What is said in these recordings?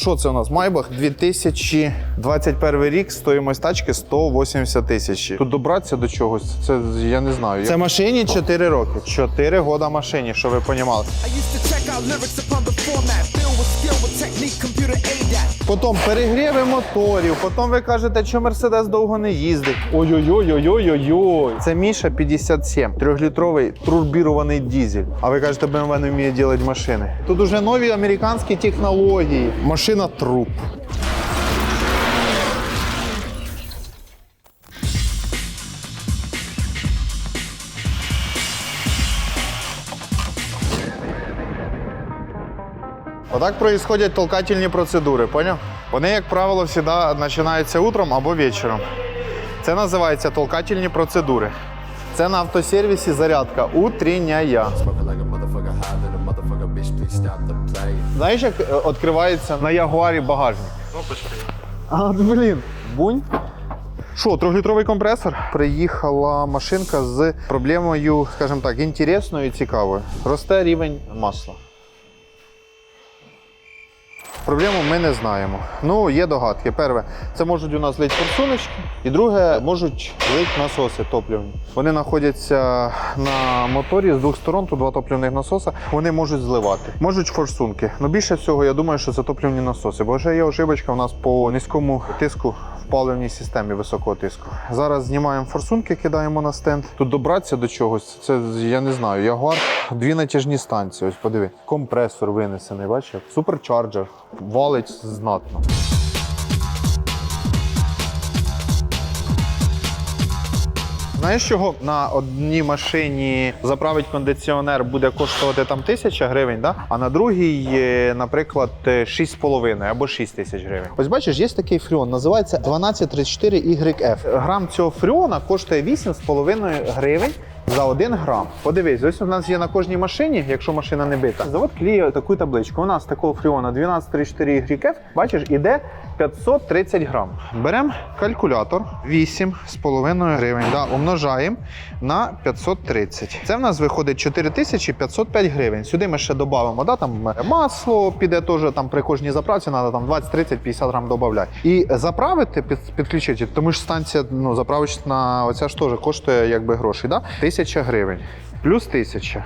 Що це у нас? Майбах 2021 рік, стоїмость тачки 180 тисяч. Тут добратися до чогось, це я не знаю. Це машині 4 роки. 4 года машині, щоб ви розуміли. Потім перегріви моторів, потім ви кажете, що Мерседес довго не їздить. Ой-ой-ой-ой-ой-ой. Це Міша 57, трьохлітровий турбірований дізель. А ви кажете, BMW не вміє робити машини. Тут уже нові американські технології. Машина труп. Отак происходять толкательні процедури, поняв? Вони, як правило, завжди починаються утром або вечором. Це називається толкательні процедури. Це на автосервісі зарядка утрінняя. Знаєш, як відкривається на Ягуарі багажник? А, блін. Бунь. Що, трьохлітровий компресор? Приїхала машинка з проблемою, скажімо так, інтересною і цікавою. Росте рівень масла. Проблему ми не знаємо. Ну, є догадки. Перше, це можуть у нас лить форсуночки, і друге, можуть лить насоси топливні. Вони знаходяться на моторі з двох сторон, тут два топливних насоса, вони можуть зливати. Можуть форсунки. Ну більше всього, я думаю, що це топливні насоси, бо вже є ошибочка у нас по низькому тиску в паливній системі високого тиску. Зараз знімаємо форсунки, кидаємо на стенд. Тут добратися до чогось, це я не знаю. Ягуар, дві натяжні станції. Ось подиви. Компресор винесений, бачиш? Суперчарджер. Валить знатно. Знаєш, чого на одній машині заправить кондиціонер буде коштувати там тисяча гривень, да? а на другій, е, наприклад, е, 6,5 або 6 тисяч гривень. Ось бачиш, є такий фріон, називається 1234YF. Грам цього фріона коштує 8,5 гривень. За 1 грам. Подивись, ось у нас є на кожній машині, якщо машина не бита. Завод кліє таку табличку. У нас такого фріона 1234 YF, бачиш, іде 530 грам. Беремо калькулятор 8,5 гривень. Да, умножаємо на 530. Це в нас виходить 4505 гривень. Сюди ми ще додамо, да, там масло піде теж там при кожній заправці, треба там 20, 30, 50 грам додати. І заправити, під, підключити, тому ж станція ну, заправочна, оця ж теж коштує якби грошей. Да? 1000 гривень. Плюс 1000.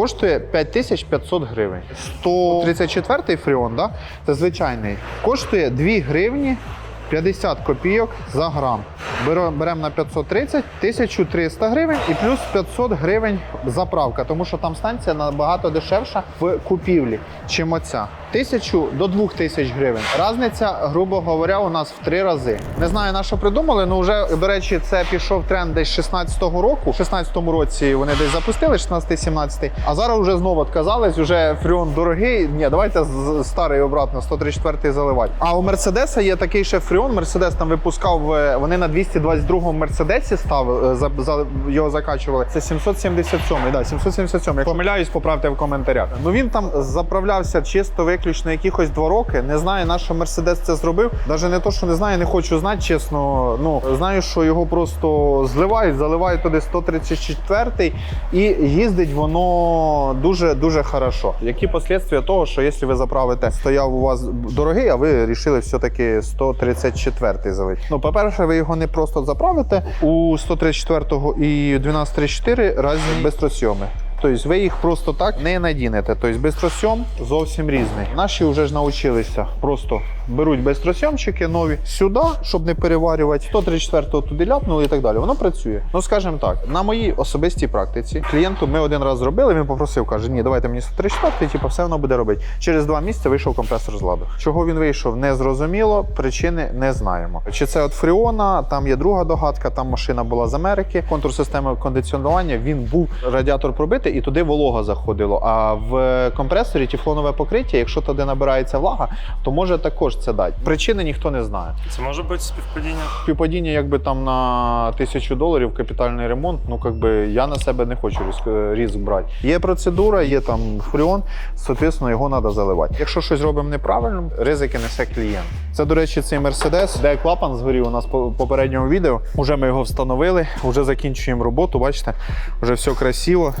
Коштує 5500 гривень. 134-й фріон, да? це звичайний, коштує 2 гривні 50 копійок за грам. Беремо на 530, 1300 гривень і плюс 500 гривень заправка, тому що там станція набагато дешевша в купівлі, чим оця. Тисячу до двох тисяч гривень. Разниця, грубо говоря, у нас в три рази. Не знаю, на що придумали, але вже, до речі, це пішов тренд десь 16-го року. В 16-му році вони десь запустили, 16-17, а зараз вже знову відказались, вже фріон дорогий. Ні, давайте старий обратно, 134 заливати. А у Мерседеса є такий ще фріон. Мерседес там випускав, е, вони на 222-му Мерседесі ставили, е, за, за, його закачували. Це 777-й, да, 777 Як помиляюсь, поправте в коментарях. Ну він там заправлявся чисто виключно якихось два роки. Не знаю, на що Мерседес це зробив. Навіть не то, що не знаю, не хочу знати, чесно. Ну знаю, що його просто зливають, заливають туди 134-й і їздить воно дуже дуже хорошо. Які послідствия того, що якщо ви заправите, стояв у вас дорогий, а ви вирішили все-таки 134 залить. Ну, по-перше, ви його не просто заправите. У 134 і 1234 разні бистросйоми. Тобто ви їх просто так не надінете. Тобто бистросйом зовсім різний. Наші вже ж навчилися. Просто беруть бистросйомчики нові сюди, щоб не переварювати. 134 туди ляпнули і так далі. Воно працює. Ну скажімо так, на моїй особистій практиці клієнту ми один раз зробили. Він попросив, каже: Ні, давайте мені 134, типу, все воно буде робити. Через два місяці вийшов компресор з ладу. Чого він вийшов, не зрозуміло. Причини не знаємо. Чи це від Фріона? Там є друга догадка. Там машина була з Америки. Контур системи кондиціонування. Він був радіатор пробитий, і туди волога заходило. А в компресорі тефлонове покриття, якщо туди набирається влага, то може також це дати. Причини ніхто не знає. Це може бути співпадіння. Співпадіння, якби там на тисячу доларів капітальний ремонт. Ну якби я на себе не хочу ризик, ризик брати. Є процедура, є там фріон, соответственно, його треба заливати. Якщо щось робимо неправильно, ризики несе клієнт. Це, до речі, цей мерседес, де клапан згорів у нас по попередньому відео. Уже ми його встановили, вже закінчуємо роботу. Бачите, вже все красиво.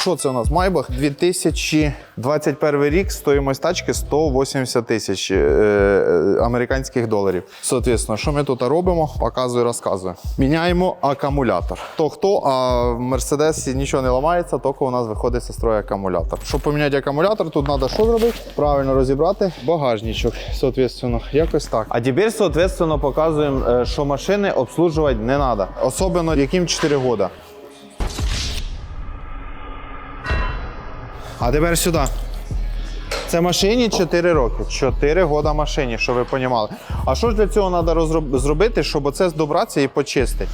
Що це у нас? Майбах 2021 рік, стоїмость тачки 180 тисяч е, е, американських доларів. Соответственно, що ми тут робимо? Показую, розказую. Міняємо акумулятор. То хто, а в Мерседесі нічого не ламається, тільки у нас виходить зі строю акумулятор. Щоб поміняти акумулятор, тут треба що зробити? Правильно розібрати багажничок. Соответственно, якось так. А тепер, соответственно, показуємо, е, що машини обслужувати не треба. Особливо яким 4 роки. А тепер сюди. Це машині 4 роки. 4 роки машині, щоб ви розуміли. А що ж для цього треба зробити, щоб оце добратися і почистити?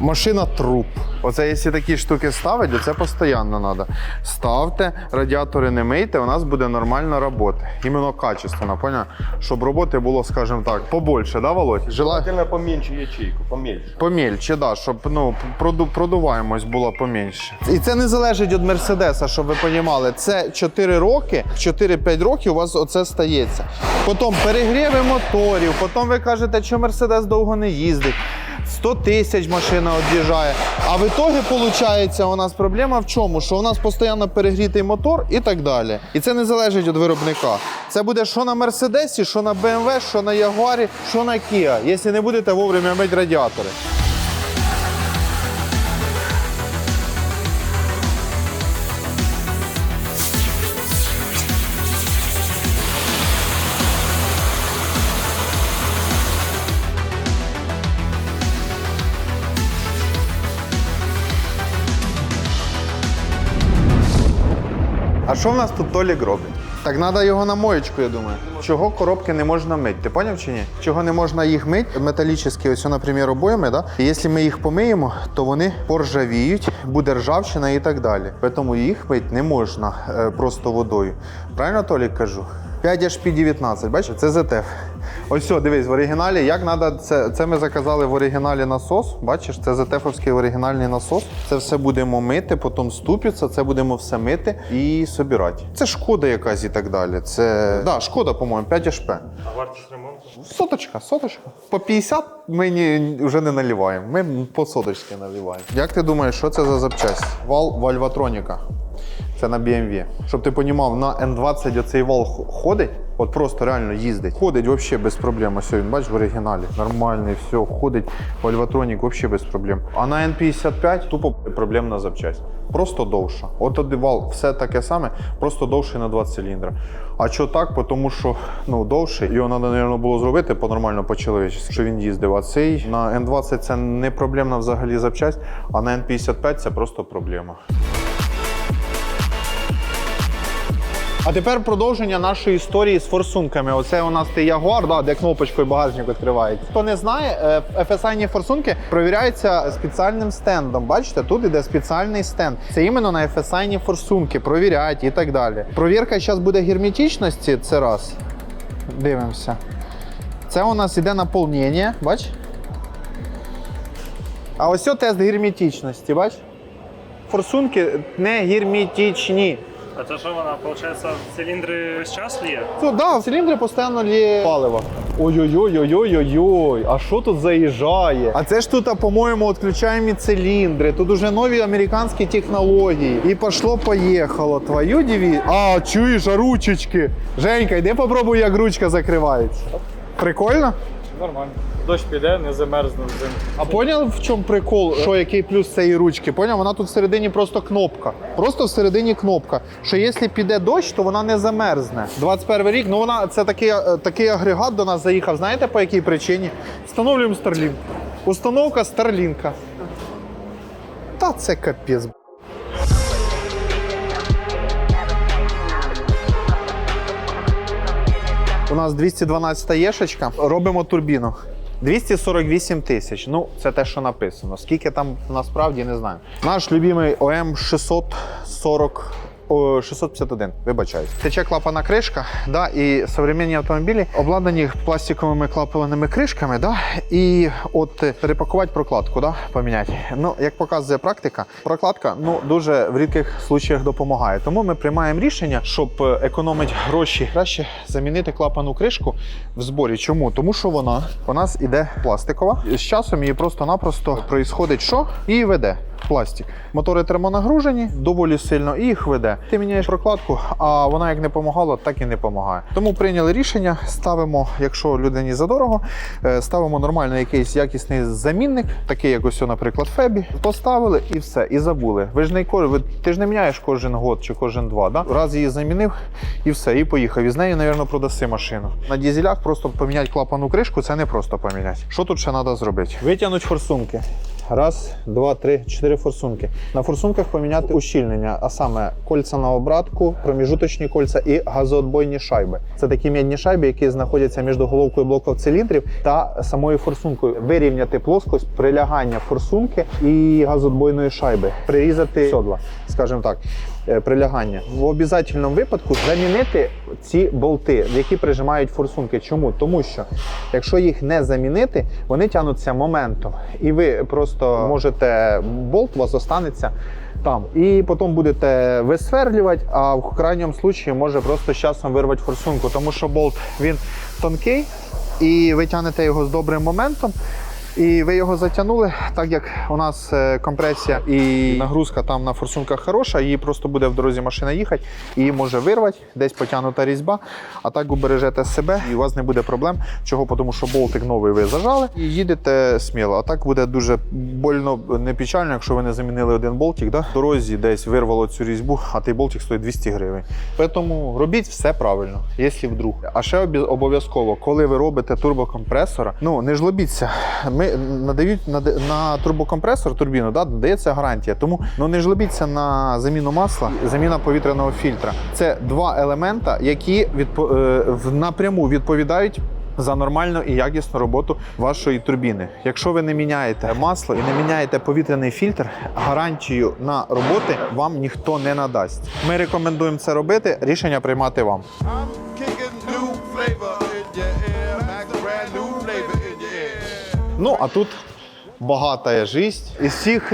Машина труп. Оце, якщо такі штуки ставити, це постійно треба. Ставте, радіатори не мийте, у нас буде нормально роботи. Іменно качественно, поняв? Щоб роботи було, скажімо так, побольше, да, Володь? Жела... Желательно поменьше ячейку, поменьше. Помільче, да, щоб ну, проду, продуваємось було поменше. І це не залежить від Мерседеса, щоб ви розуміли. Це 4 роки, 4-5 років у вас оце стається. Потім перегріви моторів, потім ви кажете, що Мерседес довго не їздить. 100 тисяч машина від'їжджає. А в ітогі, виходить, у нас проблема в чому? Що у нас постійно перегрітий мотор і так далі. І це не залежить від виробника. Це буде що на Мерседесі, що на BMW, що на Ягуарі, що на Кіа, якщо не будете вовремя мити радіатори. Що в нас тут Толік робить? Так треба його на моєчку, я думаю. Чого коробки не можна мити? Ти поняв чи ні? Чого не можна їх мити? Металічні, ось, наприклад, обоями, да? І якщо ми їх помиємо, то вони поржавіють, буде ржавчина і так далі. Тому їх мити не можна е, просто водою. Правильно Толік кажу? 5 HP 19, бачиш, це ZF. Ось все, дивись, в оригіналі, як треба, це, це ми заказали в оригіналі насос. Бачиш, це ZF-овський оригінальний насос. Це все будемо мити, потім ступиться, це будемо все мити і собирати. Це шкода якась і так далі. Це да, шкода, по-моєму, 5 HP. А вартість ремонту? Соточка, соточка. По 50 ми ні, вже не наливаємо. Ми по соточці наливаємо. Як ти думаєш, що це за запчасть? Вал Вальватроніка. Це на BMW. Щоб ти розумів, на N20 оцей вал ходить, от просто реально їздить. Ходить взагалі без проблем. Ось він, бачиш, в оригіналі. Нормальний, все, ходить. Вальватронік взагалі без проблем. А на N55 тупо проблемна запчасть. Просто довша. От тоді вал все таке саме, просто довший на 20 циліндра. А що так? Тому що ну, довший, його треба, мабуть, було зробити по-нормально, по-чоловічці, що він їздив. А цей на N20 це не проблемна взагалі запчасть, а на N55 це просто проблема. А тепер продовження нашої історії з форсунками. Оце у нас той Ягуар, да, де кнопочкою багажник відкривається. Хто не знає, е, FSI форсунки провіряються спеціальним стендом. Бачите, тут іде спеціальний стенд. Це іменно на FSI форсунки, провіряють і так далі. Провірка зараз буде герметичності, це раз. Дивимося. Це у нас іде наповнення, бач? А ось тест герметичності, бач? Форсунки не герметичні. А це що вона, виходить, циліндри з час ліє? Ну да, в циліндрі постійно лє паливо. Ой-ой-ой-ой-ой-ой, а що тут заїжджає? А це ж тут, по-моєму, відключаємо циліндри. Тут уже нові американські технології. І пошло-поїхало. Твою диві. А, чуєш, а ручечки. Женька, йди попробуй, як ручка закривається. Прикольно? Нормально. Дощ піде, не замерзне взимку. А поняв в чому прикол? Що який плюс цієї ручки? Поняв? Вона тут всередині просто кнопка. Просто всередині кнопка. Що якщо піде дощ, то вона не замерзне. 21 рік, ну вона це такий, такий агрегат до нас заїхав. Знаєте по якій причині? Встановлюємо Starlink. Установка Старлінка. Та це капець. Нас 212 єшечка. Робимо турбіну. 248 тисяч. Ну, це те, що написано. Скільки там насправді не знаю. Наш любимий ОМ 640. О, 651, вибачаюсь. Тече клапана кришка, да, і современні автомобілі обладнані пластиковими клапаними кришками, да, і от е, перепакувати прокладку, да, поміняти. Ну, як показує практика, прокладка ну, дуже в рідких случаях допомагає. Тому ми приймаємо рішення, щоб е, економити гроші, краще замінити клапану кришку в зборі. Чому? Тому що вона у нас іде пластикова. З часом її просто-напросто проїсходить що? І веде. Пластик. Мотори термонагружені доволі сильно їх веде. Ти міняєш прокладку, а вона як не допомагала, так і не допомагає. Тому прийняли рішення, ставимо, якщо людині задорого, е, ставимо нормально якийсь якісний замінник, такий як ось, наприклад, Фебі. Поставили і все, і забули. Ви ж не ко- ти ж не міняєш кожен год чи кожен два. Да? Раз її замінив і все, і поїхав. І з нею, мабуть, продаси машину. На дізелях просто поміняти клапану кришку це не просто поміняти. Що тут ще треба зробити? Витягнути форсунки. Раз, два, три, чотири форсунки. На форсунках поміняти ущільнення, а саме кольця на обратку, проміжуточні кольця і газоотбойні шайби. Це такі м'ядні шайби, які знаходяться між головкою блоків циліндрів та самою форсункою. Вирівняти плоскость прилягання форсунки і газоотбойної шайби, прирізати сьодла, скажімо так. Е, Прилягання в обов'язковому випадку замінити ці болти, які прижимають форсунки. Чому? Тому що якщо їх не замінити, вони тягнуться моментом, і ви просто можете болт у вас останеться там. І потім будете висверлювати, а в крайньому случаї може просто з часом вирвати форсунку, тому що болт він тонкий, і ви тягнете його з добрим моментом. І ви його затягнули, так як у нас е, компресія і нагрузка там на форсунках хороша, її просто буде в дорозі машина їхати, її може вирвати, десь потягнута різьба, а так убережете себе і у вас не буде проблем. Чого? Тому що болтик новий ви зажали і їдете сміло. А так буде дуже больно не печально, якщо ви не замінили один болтик. Да? В дорозі десь вирвало цю різьбу, а той болтик стоїть 200 гривень. Тому робіть все правильно, якщо вдруг. А ще обов'язково, коли ви робите турбокомпресора, ну не жлобіться. Ми надають нада- на турбокомпресор турбіну, да, надається гарантія. Тому ну не жлобіться на заміну масла, заміна повітряного фільтра. Це два елемента, які відпо- е, напряму відповідають. За нормальну і якісну роботу вашої турбіни. Якщо ви не міняєте масло і не міняєте повітряний фільтр, гарантію на роботи вам ніхто не надасть. Ми рекомендуємо це робити. Рішення приймати вам. Ну, а тут багата жість. Із всіх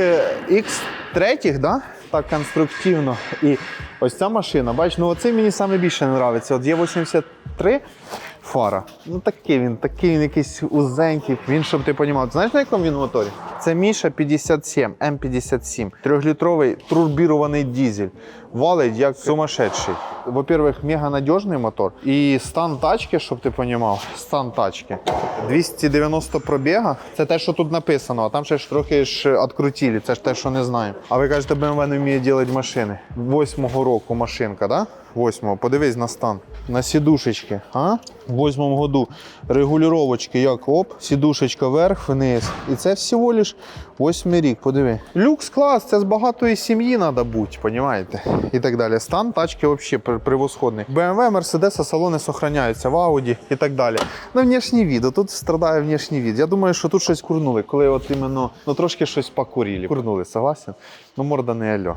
X3, да? так конструктивно. І ось ця машина, бач, ну оцей мені найбільше не подобається. От є 83 фара. Ну такий він, такий він якийсь узенький. Він, щоб ти розумів, знаєш на якому він моторі? Це Міша 57, М57, трьохлітровий турбірований дизель. Валить як сумасшедший. Во-первых, мега надіжний мотор. І стан тачки, щоб ти розумів, стан тачки. 290 пробіга. Це те, що тут написано, а там ще ж трохи ж відкрутили. Це ж те, що не знаємо. А ви кажете, BMW не вміє робити машини. Восьмого року машинка, да? Восьмого. Подивись на стан. На сідушечки. А? В восьмому году регулювачки, як оп, сідушечка вверх, вниз. І це всього лиш восьмий рік. Подиви. Люкс клас, це з багатої сім'ї треба бути, розумієте? І так далі. Стан тачки взагалі превосходний. BMW, Mercedes, салони сохраняються в Audi і так далі. На внешній від, тут страдає внешній від. Я думаю, що тут щось курнули, коли от іменно ну, трошки щось покурили. Курнули, согласен? Ну, морда не альо.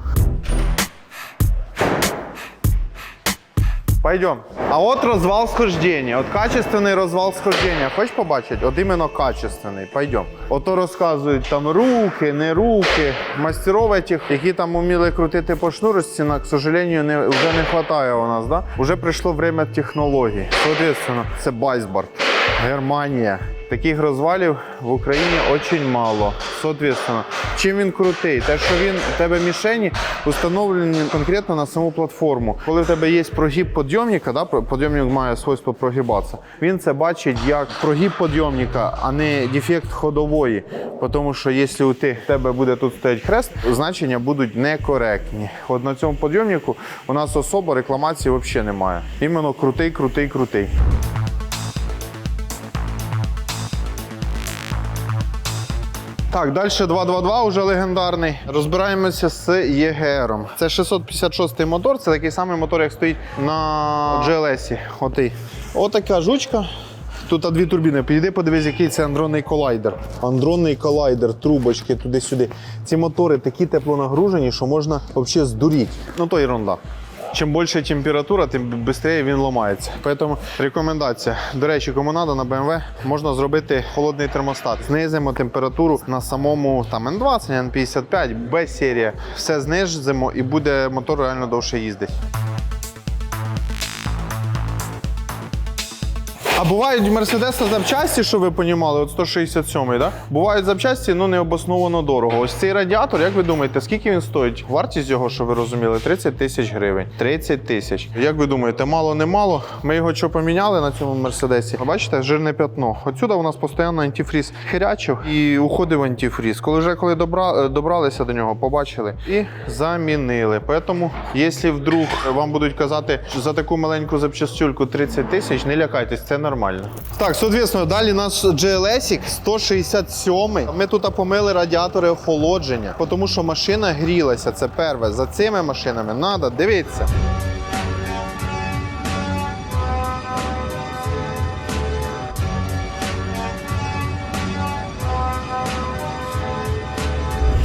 Пойдем. А от розвал схождения. От качественний розвал схождения. Хочеш побачити? От іменно качественний. Пойдем. Ото розказують там руки, не руки. Мастеров этих, які там уміли крутити по шнурості, на, к сожалению, не, вже не вистачає у нас. Да? Уже прийшло время технологій. Соответственно, це Байсбард. Германія. Таких розвалів в Україні дуже мало. Соответственно, чим він крутий? Те, що він у тебе мішені установлені конкретно на саму платформу. Коли в тебе є прогиб підйомника, да, підйомник має свойство прогибатися. Він це бачить як прогиб підйомника, а не дефект ходової. Тому що якщо у тебе буде тут стоять хрест, значення будуть некоректні. От на цьому підйомнику у нас особо рекламації взагалі немає. Іменно крутий, крутий, крутий. Так, далі 222 уже легендарний. Розбираємося з ЄГРом. Це 656-й мотор, це такий самий мотор, як стоїть на GLS. Отий. Отака жучка. Тут дві турбіни. Підійди, подивись, який це андронний колайдер. Андронний колайдер, трубочки туди-сюди. Ці мотори такі теплонагружені, що можна взагалі здуріти. Ну то ерунда. Чим більше температура, тим швидше він ламається. Тому рекомендація. До речі, кому треба на BMW, можна зробити холодний термостат. Знизимо температуру на самому там N20, N55, B серія. Все знизимо і буде мотор реально довше їздити. А бувають Мерседеса запчасті, що ви понімали, от 167-й, да? Бувають запчасті, ну необосновано дорого. Ось цей радіатор, як ви думаєте, скільки він стоїть? Вартість його, що ви розуміли, 30 тисяч гривень. 30 тисяч. Як ви думаєте, мало не мало? Ми його що поміняли на цьому мерседесі? Бачите, жирне п'ятно. Отсюда у нас постійно антифріз херячив і уходив антифріз. Коли вже коли добра, е, добралися до нього, побачили і замінили. Тому, якщо вдруг вам будуть казати, що за таку маленьку запчастюльку 30 тисяч, не лякайтесь, це нормально. Так, соответственно, далі наш GLS 167. Ми тут помили радіатори охолодження, тому що машина грілася. Це перше. За цими машинами треба дивитися.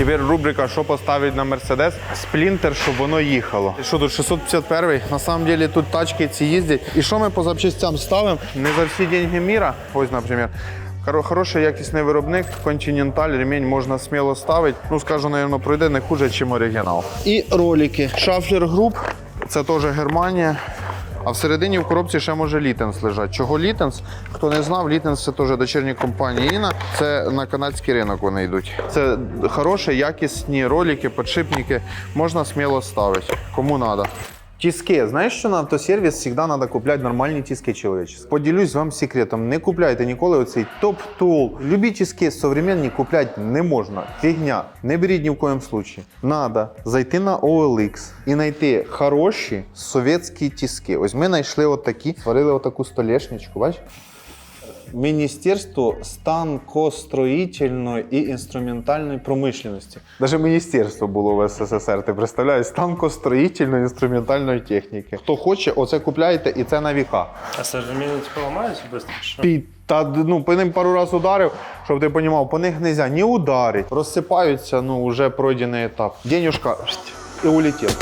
Тепер рубрика «Що поставити на Мерседес? Сплінтер, щоб воно їхало. Що тут 651 На самом деле тут тачки ці їздять. І що ми по запчастям ставимо? Не за всі деньги міра. Ось, наприклад. Хороший якісний виробник, Continental, ремінь можна сміло ставити. Ну, скажу, напевно, пройде не хуже, ніж оригінал. І ролики. Шафлер груп, це теж Германія. А всередині в коробці ще може літенс лежать. Чого літенс? Хто не знав, літенс це теж дочірня компанії Іна. Це на канадський ринок вони йдуть. Це хороші, якісні ролики, подшипники. Можна сміло ставити. Кому треба. Тиски. Знаєш, що на автосервіс завжди треба куплять нормальні тиски человеческие. Поделюсь вам секретом. Не купляйте ніколи оцей топ-тул. Любі тиски современні купляти не можна. Фігня. Не беріть ні в коєму случае. Надо зайти на OLX і знайти хороші совєтські тиски. Ось ми знайшли такі: створили отаку столешничку, бачиш? Міністерство станкостроїтельної і інструментальної промишленості. Навіть міністерство було в СССР. Ти представляєш? Станкостроїтельної інструментальної техніки. Хто хоче, оце купляєте, і це на віка. А современные типа ломаются быстро? Что? Пі- Та ну по ним пару разів ударив, щоб ти розумів, по них не можна ні ударити. Розсипаються, ну вже пройдений етап. Денюшка і улетів.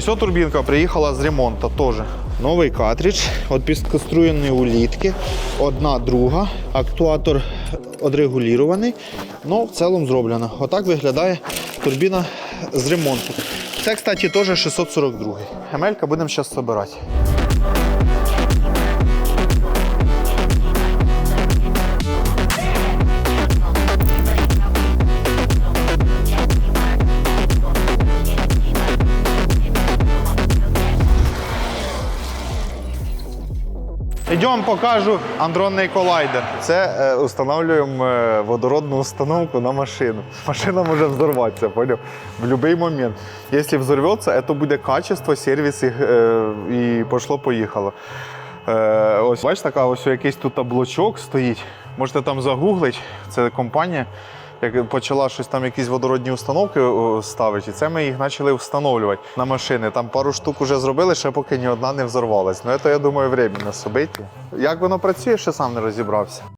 Ось от турбінка приїхала з ремонту теж. Новий картридж, от підконструєні улітки, одна друга, актуатор одрегулірований, ну в цілому зроблено. Отак виглядає турбіна з ремонту. Це, кстати, теж 642. Гемелька будемо зараз збирати. Йдемо покажу андронний колайдер. Це е, встановлюємо е, водородну установку на машину. Машина може взорватися, поняв? В будь-який момент. Якщо взорветься, це буде качество, сервіс і, е, і пошло-поїхало. Е, ось бачиш, така ось якийсь тут блочок стоїть. Можете там загуглити. Це компанія, як почала щось там, якісь водородні установки ставити. І це ми їх почали встановлювати на машини. Там пару штук вже зробили, ще поки ні одна не взорвалась. Ну, це, я думаю, временно собиті. Як воно працює, ще сам не розібрався.